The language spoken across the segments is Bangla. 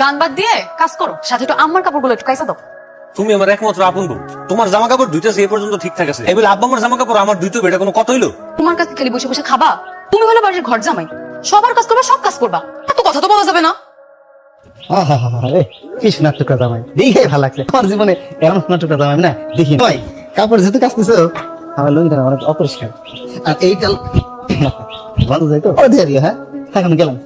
গান বাদ দিয়ে কাজ করো সাথে একটু আমার কাপড়গুলো একটু কাইসা দাও। তুমি আমার একমাত্র আপন বোন তোমার জামা কাপড় দুইটা সে পর্যন্ত ঠিকঠাক আছে। এবার আব্বা আমার জামা কাপড় আমার দুইটা এটা কোনো কথা হইল? তোমার কাছে খালি বসে বসে খাবা তুমি হলো বাড়ির ঘর জামাই। সবার কাজ করবা সব কাজ করবা। এত কথা তো বলা যাবে না। আহা, এ, কি সোনার টুকরা জামাই? দেখে ভালো লাগছে। আমার জীবনে এমন সোনার টুকরা জামাই না? দেখি। ভাই কাপড় যেহেতু কাজ নিছো আমার লুঙ্গিটা অনেক অপরিষ্কার। আর এইটা বন্ধ যাই তো হ্যাঁ? এখন গেলাম।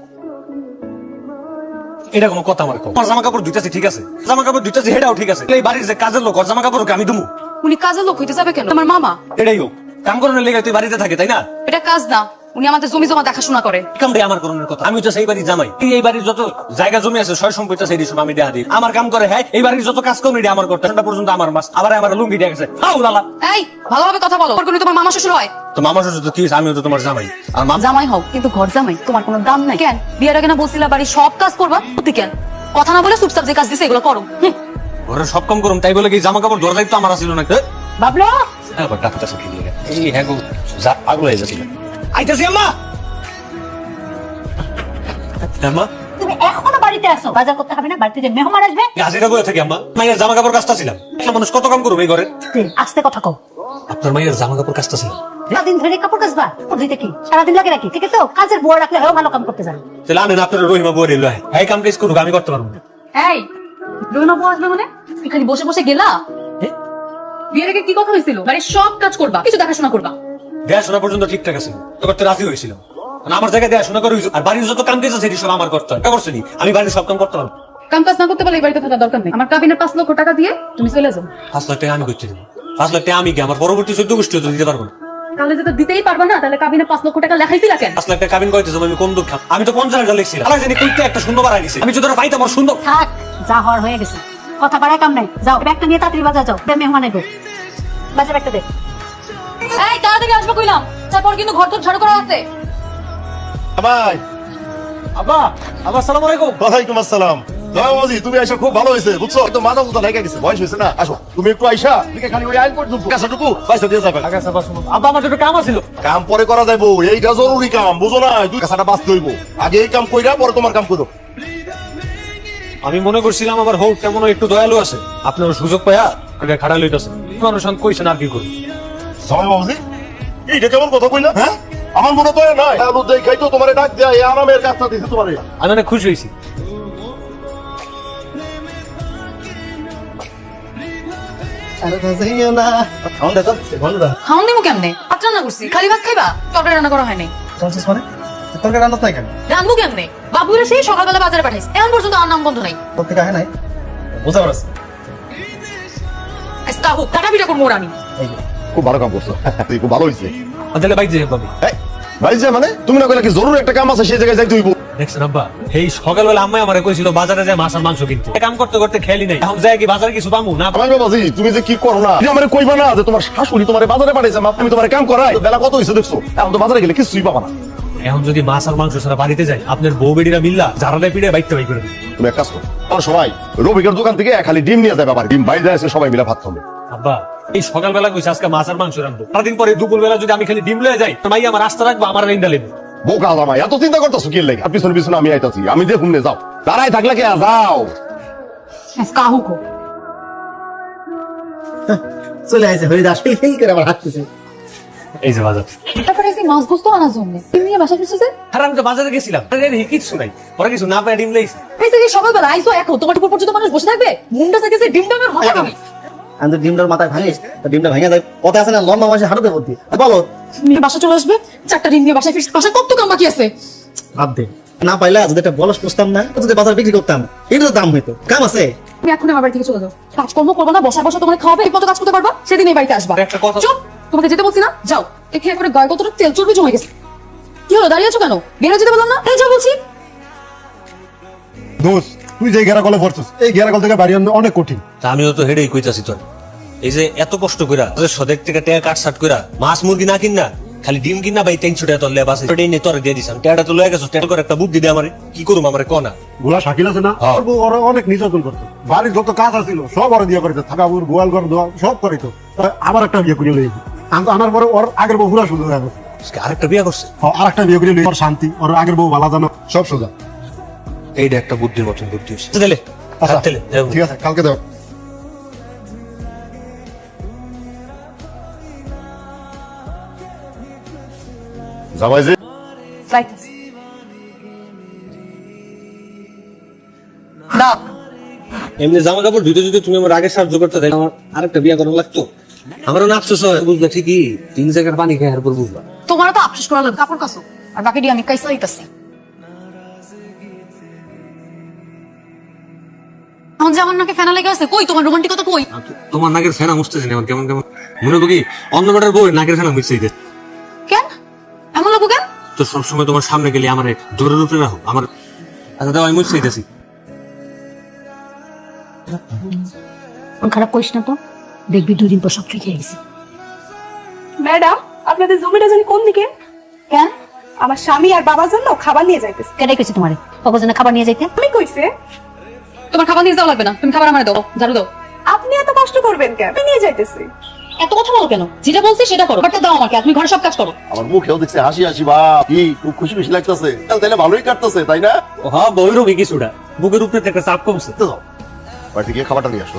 এটা কোনো কথা আমার। জামা কাপড় দুইটা ঠিক আছে। জামা কাপড় দুইটা হেটাও ঠিক আছে। এই বাড়ির যে কাজের লোক জামা কাপড় আমি দুমু। উনি কাজের লোক হইতে যাবে কেন? তোমার মামা? এটাই হোক। কাম করানোর লেগে তুই বাড়িতে থাকে তাই না? এটা কাজ না। উনি আমাদের জমি জমা দেখাশোনা করে। কাম আমার করণের কথা। আমি তো সেই বাড়ির জামাই। এই এই বাড়ির যত জায়গা জমি আছে সয় সম্পত্তি সেই সব আমি দেয়া দিই। আমার কাম করে হ্যাঁ এই বাড়ির যত কাজ কর্মী আমার করতে পর্যন্ত আমার মাস। আবার আমার লুঙ্গি দিয়ে গেছে হাউ লালা। এই ভালোভাবে কথা বলো। কোনো তোমার মামা শ্বশুর হয়? তো মামা শ্বশুর তো কি আমিও তো তোমার জামাই। আর মামা জামাই হও কিন্তু ঘর জামাই তোমার কোনো দাম নাই। কেন? বিয়ের আগে না বলছিলা বাড়ি সব কাজ করবা? তুই কেন? কথা না বলে চুপচাপ যে কাজ দিছে এগুলো করো। সব কাম করুম তাই বলে কি জামা কাপড় ধরে আমার না হ্যাঁ? বাবলো? আবার ডাক্তার সাথে দিয়ে গেছে। এই হ্যাঁ গো, যা পাগল হয়ে যাচ্ছিল আইতাছি আম্মা! আম্মা তুমি এখনও বাড়িতে আসো বাজার করতে হবে না? বাড়িতে যে মেহমান আসবে? বয়ে থাকি আম্মা? মায়ের জামা কাপড় কাজটা ছিলাম একটা মানুষ কত কাম করবে এই ঘরে? আস্তে কথা কও। আপনার মায়ের জামা কাপড় কাজটা ছিল। সারাদিন ধরে কাপড় কাচবা? কাপড় ধুইতে কি সারাদিন লাগে নাকি? ঠিক তো? কাজের বুয়া রাখলে হয়েও ভালো কাম করতে জানে। তাহলে আনেন আপনার রহিমা রিল এই কাম কাজ করুক আমি করতে পারব না। এই রহিমা বউ আসবে মানে? বসে বসে গেলা? বিয়ের আগে কি কথা হয়েছিল? বাড়ির সব কাজ করবা কিছু দেখাশোনা করবা? দেখাশোনা পর্যন্ত ঠিকঠাক আছে। তো করতে রাজি হয়েছিল মানে আমার জায়গায় দেখাশোনা করে। আর বাড়ির যত কাম কাজ আছে সব আমার করতে হয়। করছে আমি বাড়ির সব কাম করতে পারব। কাম কাজ না করতে পারলে এই বাড়িতে থাকার দরকার নেই। আমার কাবিনের পাঁচ লক্ষ টাকা দিয়ে তুমি চলে যাও। পাঁচ লাখ টাকা আমি করতে দেবো। পাঁচ লাখ টাকা আমি কি আমার পরবর্তী চোদ্দ গোষ্ঠী দিতে পারব না? তাহলে যেটা দিতেই পারবা না তাহলে কাবিনে পাঁচ লক্ষ টাকা লেখাই দিলা কেন? পাঁচ লাখ টাকা কাবিন করতে আমি কোন দুঃখ? আমি তো পঞ্চাশ হাজার লিখছিলাম। আলাদা জানি কইতে একটা সুন্দর বাড়াই দিছে। আমি যদি ওরা পাইতাম আমার সুন্দর থাক যা হওয়ার হয়ে গেছে। কথা বাড়ায় কাম নাই। যাও ব্যাগটা নিয়ে তাড়াতাড়ি বাজার যাও। দে মেহমান আইবো। বাজার ব্যাগটা দে। এই তাড়াতাড়ি আসব কইলাম। তারপর কিন্তু ঘর তো ঝাড়ু করা আছে। ভাই আব্বা আব্বা সালাম আলাইকুম। ওয়ালাইকুম আসসালাম। জয় বাবাজি তুমি আইসা খুব ভালো হয়েছে বুঝছ? একটু মাথা লেগে গেছে। বয়স হয়েছে না আসো। তুমি একটু আইসা দিকে খালি ওই আইন পর্যন্ত। কাছাটুকু পয়সা দিয়ে যাবে। আব্বা আমার একটু কাম আছিল। কাম পরে করা যাইবো এইটা জরুরি কাম বুঝো না? দুই কাছাটা বাঁচতে হইব। আগে এই কাম কইরা পরে তোমার কাম করো। আমি মনে করছিলাম আমার হোক কেমন একটু দয়ালু আছে। আপনার সুযোগ পায়া আগে খাড়া লইতেছে। মানুষ কইছেন আর কি করি জয় বাবাজি এইটা কেমন কথা কইলা? হ্যাঁ? আমার মনে তো নাই। আলু দেই খাইতো তোমারে ডাক দেয়া আরামের কাজটা দিছে তোমারে। আমি অনেক খুশি হয়েছি। খাওন দিমু কেমনে? ভাত রান্না করছি। খালি ভাত খাইবা? তরকারি রান্না করা হয়নি। চলছিস মানে? রান্না নাই কেন? রান্নু কেমনে? বাবুরে সেই সকালবেলা বাজারে পাঠাইছে। এখন পর্যন্ত আর নাম নাই। তোর থেকে আহে নাই? বুঝা পারছি। আজকা হোক কাটা পিঠা করব ওর আমি। খুব ভালো কাম করছ। তুই খুব ভালো হয়েছে তাহলে বাইক যাই পাবি ভাই মানে? তুমি না কইলা কি জরুরি একটা কাম আছে সেই জায়গায় যাইতে হইব? দেখছেন আব্বা এই সকালবেলা আম্মাই আমারে কইছিল বাজারে যায় মাংস কিনতে। কাম করতে করতে খেলি নাই। এখন যায় কি বাজারে কিছু পামু? না আমার বাবাজি তুমি যে কি করো না? আমার কইবা না যে তোমার শাশুড়ি তোমার বাজারে পাঠাইছে মা তুমি তোমার কাম করাই। বেলা কত হইছে দেখছ? এখন তো বাজারে গেলে কিছুই পাবা না। এখন যদি মাছ আর মাংস ছাড়া বাড়িতে যাই আপনার বউ বেডিরা মিল্লা জারালে পিড়ে বাইকতে বাই করে তুমি এক কাজ করো সবাই রবিকের দোকান থেকে খালি ডিম নিয়ে যাবে আবার ডিম বাইরে আছে সবাই মিলে ভাত খাবে। আব্বা এই সকালবেলা কইছে আজকে মাছ আর মাংস রাখব সারাদিন পরে দুপুর বেলা যদি আমি খালি ডিম লয়ে যাই তো মাই আমার রাস্তা রাখব আমার রেন্ডা লেবে। বোকা জামাই এত চিন্তা করতেছো কি লাগে? আর পিছনে পিছনে আমি আইতাছি। আমি দেখুন নে যাও। দাঁড়াই থাকলে কে যাও? আজকা হোক চলে আইছে হরিদাস। ফিল করে হাঁটতেছে। এই যে বাজার। তারপরে এই মাছ গোস্ত আনার জন্য। তুমি নিয়ে বাসা ফিরছো আর আমি তো বাজারে গেছিলাম। পরে কিছু না পাই ডিম লাইছি। এই যে সকালবেলা আইসো এখন। তোমার উপর পর্যন্ত মানুষ বসে থাকবে? মুন্ডা থেকে যে ডিম ডাঙার মজা পাবে আমি তো ডিমটার মাথায় ভাঙিস তো ডিমটা ভেঙে যায় কথা আছে না লম্বা মাসে হাঁটুতে ভর্তি। বলো। বাসা চলে আসবে চারটা ডিম দিয়ে বাসায় ফিরছে। বাসা কত কাম বাকি আছে? ভাব দে। না পাইলে যদি একটা বলস পুষতাম না যদি বাজার বিক্রি করতাম। এটা তো দাম হইতো। কাম আছে? তুমি এখন আমার বাড়ি থেকে চলে যাও। কাজকর্ম করব না বসা বসা তোমার খাওয়াবে ঠিক মতো কাজ করতে পারবা? সেদিন এই বাড়িতে আসবা। একটা কথা- চুপ তোমাকে যেতে বলছি না। যাও। এখানে করে গায়ে কতটা তেল চর্বি জমে গেছে। কি হলো দাঁড়িয়ে আছো কেন? বেরো যেতে বললাম না? এই যাও বলছি। দোষ তুই যে ঘেরা কলে পড়ছিস এই ঘেরা কল থেকে বাড়ি আনতে অনেক কঠিন। আমিও তো হেডেই কইতাছি তোর। এই যে এত কষ্ট কইরা সদেক থেকে টেয়া কাট সাট কইরা মাছ মুরগি না কিন না খালি ডিম কিনা ভাই তিনশো টাকা তোর লেব আছে। নিয়ে তোর দিয়ে দিছাম টেয়াটা তো লয়ে গেছো টেয়ার করে একটা বুদ্ধি দে আমারে। কি করুম আমারে কনা গোলা শাকিল আছে না। ওর ওরা অনেক নির্যাতন করতো। বাড়ির যত কাজ আছিল সব ওরা দিয়ে করিত। থাকা বুর গোয়াল ঘর দোয়া সব করিত আবার একটা বিয়ে করে লইছি আনার পরে ওর আগের বউ পুরা গেছে। আরেকটা বিয়া করছে? আর একটা বিয়ে করে লই ওর শান্তি ওর আগের বউ ভালো জানো। সব সোজা। এইটা একটা বুদ্ধির মতন বুদ্ধি হয়েছে আচ্ছা, যাও। ঠিক আছে কালকে দাও জামাই যে ফ্লাইট দাও এমনি জামা কাপড় ধুতে ধুতে তুমি আমার আগে সাহায্য করতে তাই আমার আরেকটা বিয়া করা লাগতো। আমারও না আফসোস হয় বুঝলা ঠিকই? তিন জায়গার পানি খাই এরপর বুঝলা তোমারও তো আফসোস করা লাগবে কাপড় কাছো আর বাকি দিয়ে আমি কাইসা হইতাছি এখন যে আমার নাকে ফেনা লেগে আছে কই তোমার? রোমান্টিকতা কই? তোমার নাকের ফেনা মুছতেছি না আমার কেমন কেমন মনে হব কি অন্য বই নাকের ফেনা মুছতে দিতে। তো সবসময় তোমার সামনে গেলে আমার জোরে রূপে রাখো আমার আচ্ছা দাও আমি মুছতে দিতেছি। খারাপ করিস না তো। দেখবি দুদিন পর সব ঠিক হয়ে গেছে। ম্যাডাম আপনাদের জমিটা জানি কোন দিকে? কেন? আমার স্বামী আর বাবার জন্য খাবার নিয়ে যাইতেছে। কেটাই কইছে তোমারে? কখন জন্য খাবার নিয়ে যাইতে? আমি কইছে? তোমার খাবার নিয়ে যাওয়া লাগবে না। তুমি খাবার আমার দাও ঝাড়ু দাও। আপনি এত কষ্ট করবেন কেন? আমি নিয়ে যাইতেছি। এত কথা বলো কেন? যেটা বলছি সেটা করো। বাটটা দাও আমাকে তুমি ঘরে সব কাজ করো। আমার মুখেও দেখছে হাসি হাসি বা কি খুব খুশি খুশি লাগতেছে। তাহলে ভালোই কাটতেছে তাই না? হ্যাঁ বইরও কিছুটা। বুকের উপরে একটা চাপ কমছে। তো যাও। বাড়ি থেকে খাবারটা নিয়ে আসো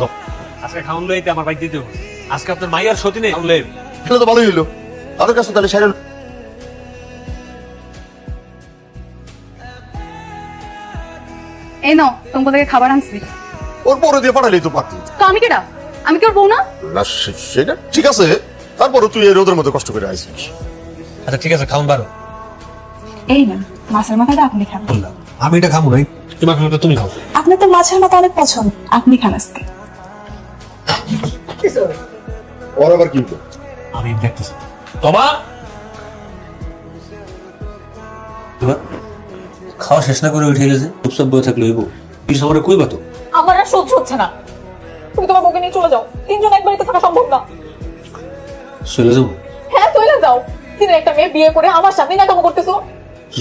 আজকে খাওয়ান লইতে আমার বাইক দিতে আজকে আপনার মাইয়ার সতী নেই। লইবে খেলে তো ভালোই হইল। তাদের কাছে তাহলে সাইড এই নাও তোমার থেকে খাবার আনছি। ওর পরে দিয়ে পাঠালেই তো পারতি। তো আমি কেডা? আমি কি ওর বউ না? না সে- সেটা ঠিক আছে। তারপরে তুই এই রোদের মধ্যে কষ্ট করে আইসিস আচ্ছা ঠিক আছে খাওয়ান বারো। এই না মাছের মাথাটা আপনি খান। বললাম আমি এটা খাব নাই তোমার খাওয়াটা তুমি খাও। আপনার তো মাছের মাথা অনেক পছন্দ। আপনি খান আজকে। ওর আবার কি হলো? আমি দেখতেছি। তোমা তোমার খাওয়া শেষ না করে উঠে গেছে চুপচাপ বয়ে থাকলে হইব। কি সময় কই বাতো আমার আর সহ্য হচ্ছে না। তুমি তোমার বউকে নিয়ে চলে যাও। তিনজন এক বাড়িতে থাকা সম্ভব না। চলে যাব? হ্যাঁ চলে যাও। দিনের একটা মেয়ে বিয়ে করে আমার সামনে নাকামো করতেছো?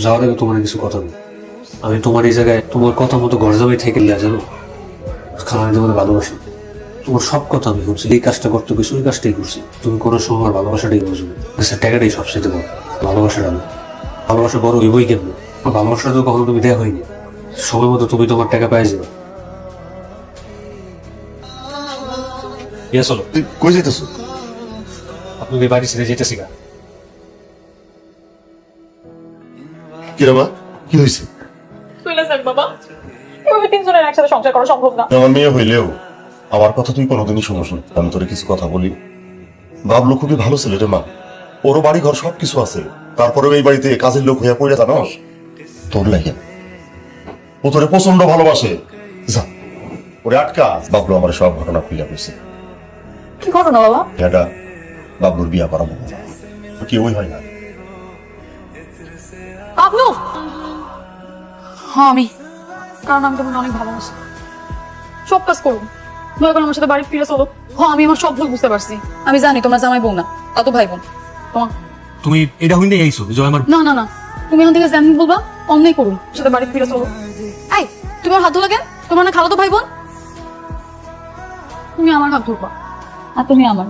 যাওয়ার আগে তোমার কিছু কথা নেই। আমি তোমার এই জায়গায় তোমার কথা মতো ঘর জামাই থেকে গেলে জানো কারণ আমি তোমার ভালোবাসি। তোমার সব কথা আমি শুনছি এই কাজটা করতে গেছি ওই কাজটাই করছি। তুমি কোনো সময় আমার ভালোবাসাটাই বুঝবে আচ্ছা টাকাটাই সবচেয়ে বড়। ভালোবাসাটা না ভালোবাসা বড় হইবই কেন ভালোবাসা তো কখনো তুমি দেয়া হয়নি। সময় মতো তুমি তোমার টাকা পাই যাবে। ইয়ে চলো কই যেতেছ আপনি ওই বাড়ি ছেড়ে যেতেছি গা। কি রে মা? কি হয়েছে চলে যাক বাবা? এভাবে তিনজনের একসাথে সংসার করা সম্ভব না। আমার মেয়ে হইলেও আমার কথা তুই কোনোদিনই শুনোস না। আমি তোরে কিছু কথা বলি। বাবলু খুবই ভালো ছেলে রে মা। ওরও বাড়ি ঘর সব কিছু আছে। তারপরেও এই বাড়িতে কাজের লোক হইয়া পড়ে জানোস? তোর লাগে। ও তোরে প্রচণ্ড ভালোবাসে। যা। ওরে আটকা। বাবলু আমার সব ঘটনা খুলে কইছে। কি ঘটনা বাবা? এটা বাবলুর বিয়া করাবো কেউই হয় না? হ্যাঁ আমি। কারণ আমি তোমাকে অনেক ভালোবাসি। সব কাজ করব দয়া করে আমার সাথে বাড়ি ফিরে চলো। হ্যাঁ আমি আমার সব ভুল বুঝতে পারছি। আমি জানি তোমরা জামাই বউ না তা তো ভাই বোন। তোমার তুমি এটা আইছো যে আমার না না না। তুমি এখান থেকে যেমন বলবা অন্যায় করুন সাথে বাড়ি ফিরে চলো। এই তুমি আমার হাত ধরো কেন? তোমার না খালাতো ভাই বোন? তুমি আমার হাত ধরবা। আর তুমি আমার।